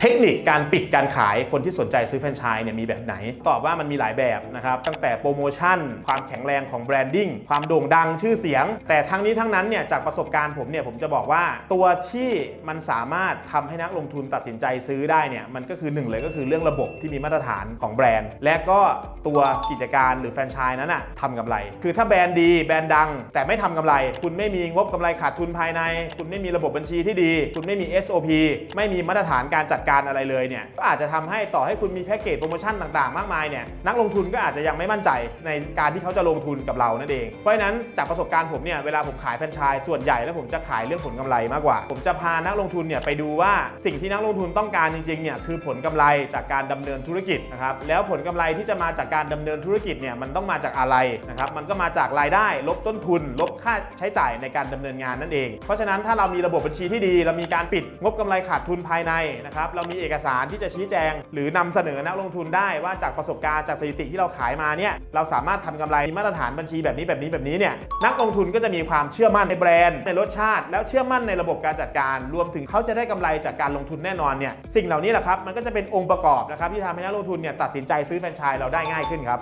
เทคนิคการปิดการขายคนที่สนใจซื้อแฟรนไชส์เนี่ยมีแบบไหน ตอบว่ามันมีหลายแบบนะครับ ตั้งแต่โปรโมชั่น ความแข็งแรงของแบรนดิ้งความโด่งดังชื่อเสียง แต่ทั้งนี้ทั้งนั้นเนี่ยจากประสบการณ์ผมเนี่ยผมจะบอกว่าตัวที่มันสามารถทำให้นักลงทุนตัดสินใจซื้อได้เนี่ยมันก็คือหนึ่งเลยก็คือเรื่องระบบที่มีมาตรฐานของแบรนด์ และก็ตัวกิจการหรือแฟรนไชส์นั้นอะทำกำไร คือถ้าแบรนด์ดีแบรนด์ดัง แต่ไม่ทำกำไร คุณไม่มีงบกำไรขาดทุนภายใน คุณไม่มีระบบบัญชีที่ดี คุณไม่มี SOP ไม่มีมาตรฐานการจัดการอะไรเลยเนี่ยก็อาจจะทำให้ต่อให้คุณมีแพ็กเกจโปรโมชั่นต่างๆ มากมายเนี่ยนักลงทุนก็อาจจะยังไม่มั่นใจในการที่เขาจะลงทุนกับเรานั่นเอง เพราะฉะนั้นจากประสบการณ์ผมเนี่ยเวลาผมขายแฟรนไชส์ส่วนใหญ่แล้วผมจะขายเรื่องผลกำไรมากกว่า ผมจะพานักลงทุนเนี่ยไปดูว่าสิ่งที่นักลงทุนต้องการจริงๆเนี่ยคือผลกำไรจากการดำเนินธุรกิจนะครับแล้วผลกำไรที่จะมาจากการดำเนินธุรกิจเนี่ยมันต้องมาจากอะไรนะครับมันก็มาจากรายได้ ลบต้นทุน ลบค่าใช้จ่ายในการดำเนินงานนั่นเอง เพราะฉะนั้นถ้าเรามีระบบบัญชีที่ดี เรามีการปิดงบกำไรขาดทุนภายในนะครับเรามีเอกสารที่จะชี้แจง หรือนำเสนอนักลงทุนได้ว่าจากประสบการณ์จากสถิติที่เราขายมาเนี่ยเราสามารถทำกำไรมีมาตรฐานบัญชีแบบนี้แบบนี้แบบนี้เนี่ยนักลงทุนก็จะมีความเชื่อมั่นในแบรนด์ในรสชาติ แล้วเชื่อมั่นในระบบการจัดการ รวมถึงเขาจะได้กำไรจากการลงทุนแน่นอนเนี่ยสิ่งเหล่านี้แหละครับมันก็จะเป็นองค์ประกอบนะครับที่ทำให้นักลงทุนเนี่ยตัดสินใจซื้อแฟรนไชส์เราได้ง่ายขึ้นครับ